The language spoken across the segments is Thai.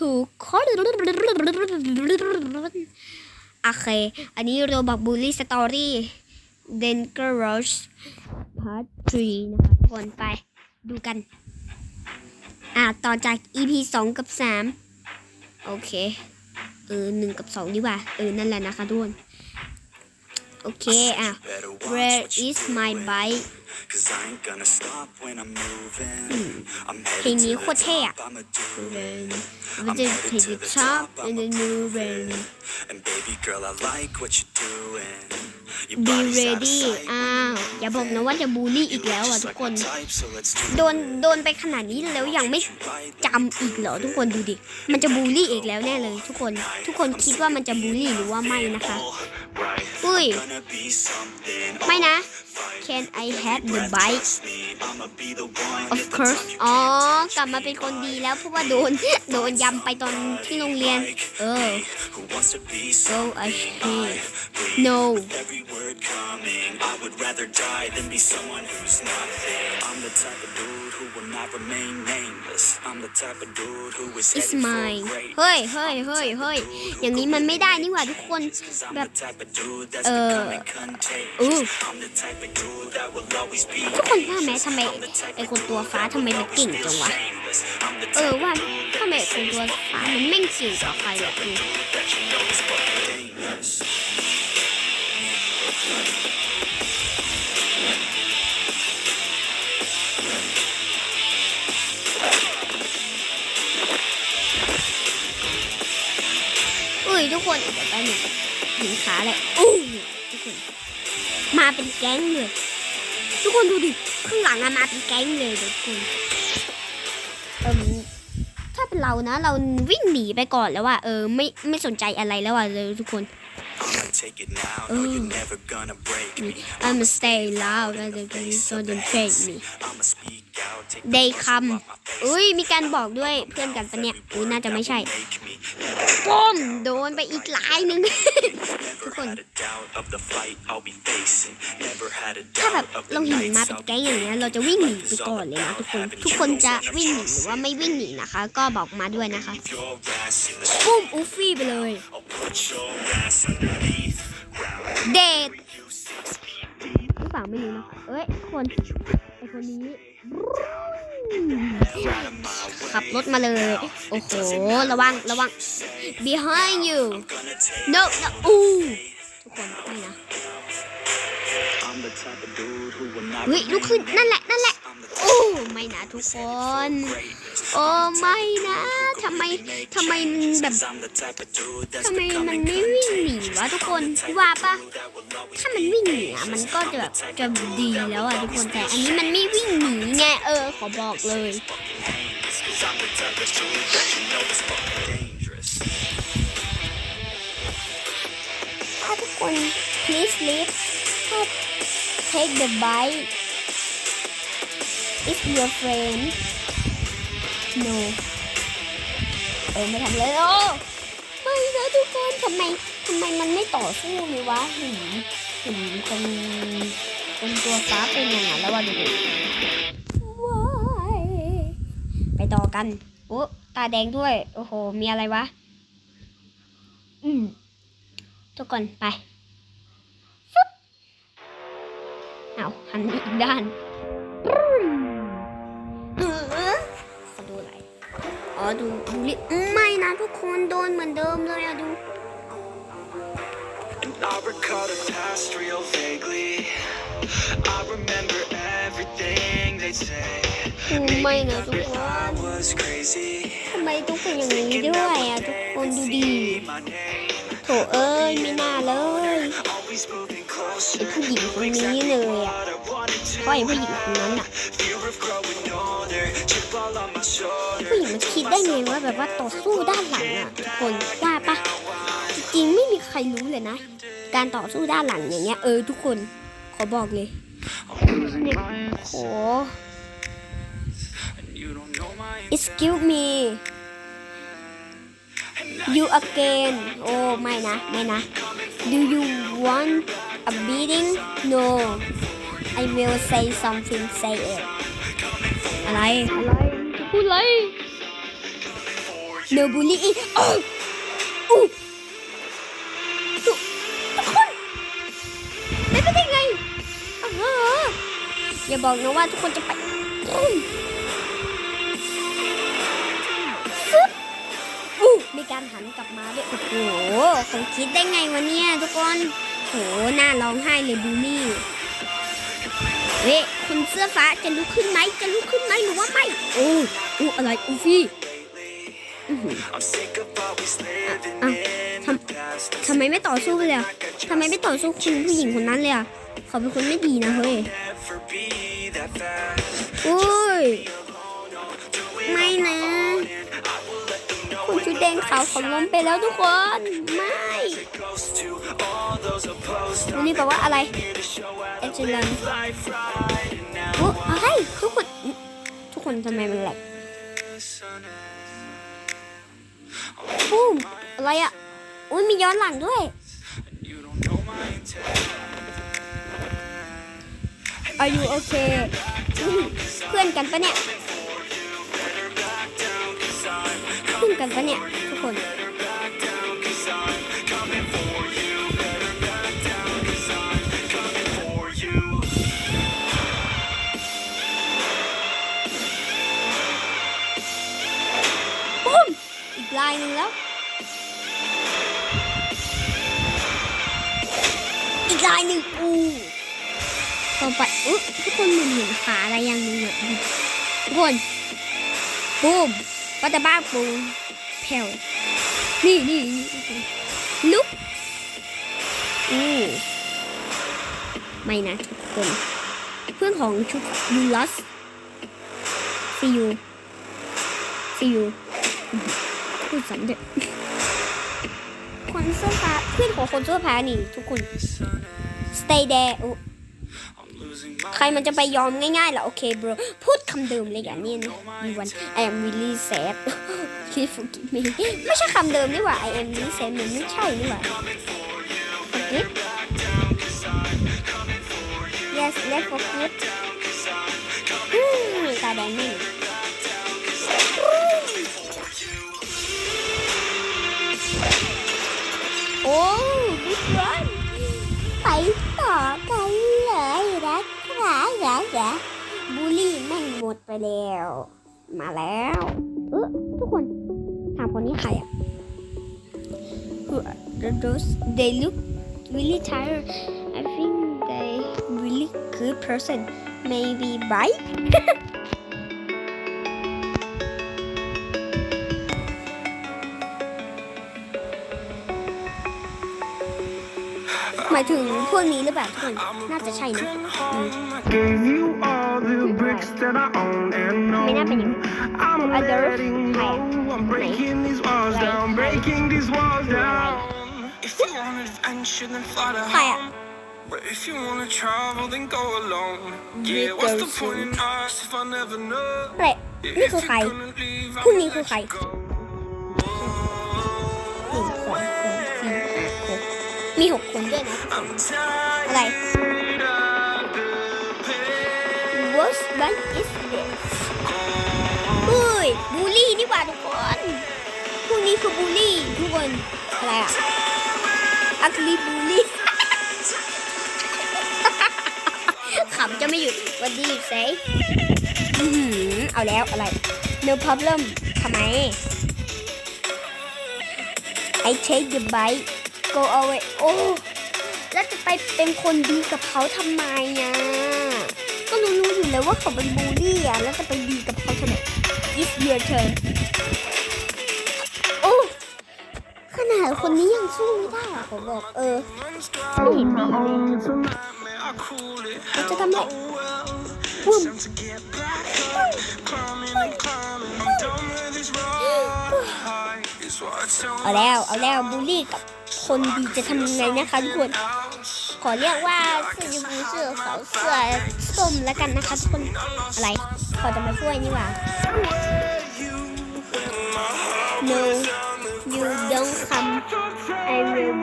ทุกคนโอเค อันนี้เราบอกบูลลี่สตอรี่เดนเกอร์รชพาร์ท3นะคะทุกคนไปดูกัน อ่าต่อจาก EP 2 กับ 3 โอเค เออหนึ่งกับสองดีกว่า เออ นั่นแหละนะคะทุกคนโอเค อะ Where is my bike Cause I ain't gonna stop when I'm moving. I'm เพลง headed นี้ to โค the ตรเท่อะ top, I'ma do it. We just take the top and then moving And baby girl, I like what you're doing. Your Be body's out of ready sight อ้า when ว you're อย่าบอกนะว่าจะบูลลี่อี You กแล้ว look อะ just ทุก like คน my type, so let's do โดนโดนไปขนาดนี้แล้วยังไม่จำอีกเหรอทุกคนดูดิ มันจะบูลลี่อีกแล้วแน่เลย ทุกคน ทุกคนคิดว่ามันจะบูลลี่หรือว่าไม่นะคะ right. อุ้ย Gonna be something. ไม่นะ Can I have the bike of course อ๋อกลับมาเป็นคนดีแล้วเพราะว่าโดน โดนยำไปตอนที่โรงเรียน เออ so I hate no Every word coming, I would rather die than be someone who's nothing. I'm the type of dude who will not remain nameless. I'm the type of dude who is it's headed for mine greatness. เฮ้ยเฮ้ยเฮ้ยเฮ้ยอย่างนี้มันไม่ได้นี่หว่าทุกคน Cause I'm แบบ the type of dude that's เออ becoming contagious. อู้ I'm the type of dude that will always be ทุกคนว่าไหมทำไมไอคนตัวฟ้าทำไมมันเก่งจังวะ shameless. I'm the เออ type ว่าทำไมไอ้คนตัวฟ้ามันแม่งเก่งกว่าใครอะดู อุ้ยทุกคนเดี๋ยวไปหนึ่งหนึ่งขาเลยอู้ทุกคน มาเป็นแก๊งเลย ทุกคนดูดิข้างหลังอะมาเป็นแก๊งเลยเดี๋ยวทุกคนเออถ้าเป็นเรานะ เราวิ่งหนีไปก่อนแล้วว่าเออไม่ไม่สนใจอะไรแล้วอะเลยทุกคน I'ma take it now. No, you're never gonna break me. I'ma stay loud and the face so of the don't fake me I'ma speak out. Take the they bullshit come off my face. อุ้ยมีการบอกด้วยเพื่อนกันปะเนี่ยอุ้ยน่าจะไม่ใช่ Make me ป้มโดนไปอีกหลายหนึ่งทุก never คน had a doubt of the fight I'll be facing. Never had a ถ้าแบบ doubt of เรา the เห็น nights มาเป็น I'll แก๊ง be อย่างเงี้ยเราจะวิ่งหนีไปก่อนเลยนะทุกคน ทุกคนจะวิ่งหนีหรือว่าไม่วิ่งหนีนะคะ ก็บอกมาด้วยนะคะ your ass in the ปุ้มอูฟี่ไปเลย I'll put your ass underneath ground. เดท You six feet deep. หรือเปล่าไม่รู้นะคะเอ้ยทุกคน ไอคนนี้ Out of my way. ขับรถมาเลย โอ้โห ระวัง ระวัง behind you Gonna take no no อู้ทุกคนไม่นะ I'm the type of dude who will not เฮ้ยลุกขึ้น นั่นแหละ นั่นแหละ I'm the โอ้ ไม่นะทุกคน greatness. โอ้ไม่นะทำไมทำไมมันแบบทำไมมันไม่วิ่งหนีวะทุกคนว่าปะถ้ามันวิ่งหนีอะมันก็จะแบบจะดีแล้วอะทุกคนแต่อันนี้มันไม่วิ่งหนีไงเออขอบอกเลยถ้าทุกคน please leave take the bite if your friend no เออไม่ทำเลยโอ้ไม่นะทุกคนทำไมทำไมมันไม่ต่อสู้เลยวะหินหินคนคนตัวฟ้าเป็นยังไงแล้ววะดูดิว้ายไปต่อกันโอ้ตาแดงด้วย โอ้โห มีอะไรวะ อืม ทุกคนไปเอาหันอีกด้าน อ๋อดูดูลิไม่นะทุกคนโดนเหมือนเดิมเลยอะดู And I recall the past real vaguely. I remember everything they'd say. อืมไม่นะทุกคน I was crazy. ทำไมต้องเป็นอย่างนี้ด้วยอะทุกคนดูดี My name โถเอ้ยไม่น่าเลย always moving ไอ closer. ผู้หญิงคนนี้เลยอะ What I wanted เพราะไอ to. ผู้หญิงคนนั้นอะ หญิง shoulder. มันคิดได้ไงว่าแบบว่าต่อสู้ด้านหลังอะทุกคนว่าปะจริงๆไม่มีใครรู้เลยนะ การต่อสู้ด้านหลังอย่างเงี้ยเออทุกคนขอบอกเลยเนี่ยโห excuse me you again โอ้ไม่นะ ไม่นะ do you want a beating no I will say something say it อะไร อะไรจะพูดอะไร for no bullying อ้าวอู้ทุกทุกคนเป็นไปได้ไงอ้าวอย่าบอกนะว่าทุกคนจะไปซึบอู้มีการหันกลับมาด้วยโอ้โหเขาคิดได้ไงวะเนี่ยทุกคนโหหน้าร้องไห้เลยบูนี่เฮ้คุณเสื้อฟ้าจะลุกขึ้นไหมจะลุกขึ้นไหมหรือว่าไม่โอ้อู้อะไรอูฟี่ ทำไมไม่ต่อสู้เลยอะทำไมไม่ต่อสู้คุณผู้หญิงคนนั้นเลยอะเขาเป็นคนไม่ดีนะเฮ้ย Never be that fast. โอ้ยไม่นะคุณชุดแดงขาวเขาล้มไปแล้วทุกคน ไม่ Close to all those opposed. วันนี้แปลว่าอะไร To show how เอจิลัน life right and now. โอ้อะไรทุกคน ทุกคนทำไมมันแหลก Sun is ปุ้มอะไรอะอุ้ยมีย้อนหลังด้วยอายุโอเค เพื่อนกันปะเนี่ย เพื่อนกันปะเนี่ย ทุกคน ลายหนึ่งแล้ว อีกลายหนึ่งอูต่อไปอุ๊ยทุกคนเหมือนเห็นขาอะไรอย่างหนึงอะทุกคนปุ้มปัตตาบ้าปูแผ่วนี่นี่นี่ทุกคนลุกอู้ไม่นะทุกคน เพื่อนของชุดยูลัสซียูซียู พูดสำเร็จคนเสื้อฟ้าเพื่อนของคนเสื้อฟ้านี่ ทุกคน stay there ใครมันจะไปยอมง่ายๆเหรอโอเค bro พูดคำเดิมเลยอย่างนี้นะ you want I am really sad please forgive me ไม่ใช่คำเดิมนี่หว่า I am really sad มันไม่ใช่นี่หว่า forgive yes let's forgive อืมตาแดงนี่ โอ้บิ๊กรันไปต่อกันเลยนะคะนะนะบูลลี่แม่งหมดไปแล้ว มาแล้ว เออทุกคนถามคนนี้ใครอะ The those they look really tired I think they really good person maybe bite หมายถึงพวกนี้หรือเปล่าทุกคน น่าจะใช่นะ Gave you all the bricks that I own and know. ไม่น่าเป็นอย่างนี้ I'm Other letting go. higher. I'm breaking these walls Right. down, breaking these walls down. If you want adventure, then fly to ใครอะ home. But if you wanna travel, then go alone. Victor Yeah, what's the Sun. point in us if I never know? เฮ้ยนี่คือ If ใคร you're gonna leave, I พรุ่ง will นี้คือ let ใคร มีหกคนด้วยนะ อะไร of the pain. What one is this เฮ้ยบูลลี่นี่หว่าทุกคนพวกนี้คือบูลลี่ทุกคน อะไรอะอักลีบูลลี่ขำจะไม่หยุดวันดีเซอือหือเอาแล้วอะไร no problem ทำไม I take the bike go away โอ้แล้วจะไปเป็นคนดีกับเขาทำไมอะก็รู้ๆอยู่แล้วว่าเขาเป็นบูลลี่อะแล้วจะไปดีกับเขาทำไม It's your turn โอ้ขนาดคนนี้ยังสู้ไม่ได้อะผมบอกเออไม่เห็นมีเลย I cool it. เขาจะทำไร Oh well. ปุ้ม Time to get back up. Climbing and climbing. I'm done with this ride. Is what I tell เอาแล้ว เอาแล้วบูลลี่กับ คนดีจะทำยังไงนะคะทุกคน ขอเรียกว่าเสื้อยูบูเสื้อขาวเสื้อส้มแล้วกันนะคะทุกคน อะไร ขอจะมาช่วยนี่หว่า No you don't come I will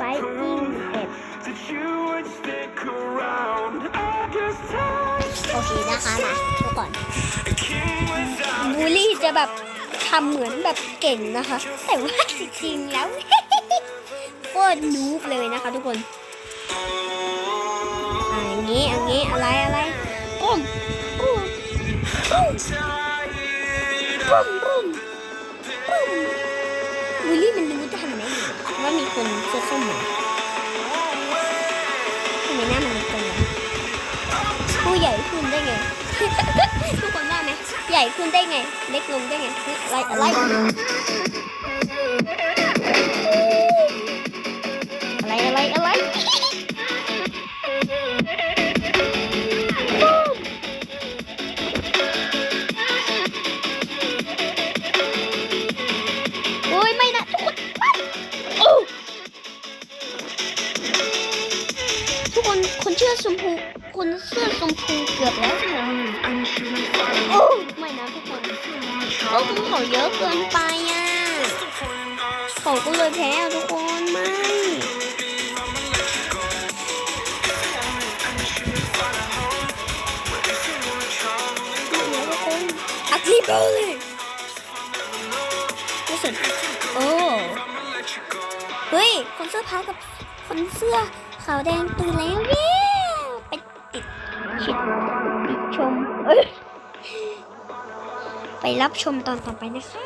fighting it โอเคนะคะนะทุกคนบูลลี่จะแบบททำเหมือนแบบเก่งนะคะ แต่ว่าจริงๆแล้ว โคตรนูบเลยนะคะทุกคนอ่าอย่างนี้อย่างนี้อะไรอะไรปุ้มปุ้มปุ้มปุ้มปุ้มปุ้มวิลลี่มันรู้จะทำได้ไงว่ามีคนเสื้อส้มมาทำไมหน้ามันเล็กจังวะผู้ใหญ่ขึ้นได้ไงทุกคนว่าไหมใหญ่ขึ้นได้ไง เล็กลงได้ไงไรอะไรอะไร คนคนเชื่อชมพูคนเสื้อชมพูเกือบแล้วโอ้ไม่นะทุกคนโอ้คือเขาเยอะเกินไปอะเขาก็เลยแพ้อะทุกคนไม่อักลีเบลเลยรู้สึกโอ้เฮ้ยคนเสื้อขาวกับคนเสื้อ ขาวแดงตื่นแล้วเย้ไปติดชิดติดชมเอ้ยไปรับชมตอนต่อไปนะคะ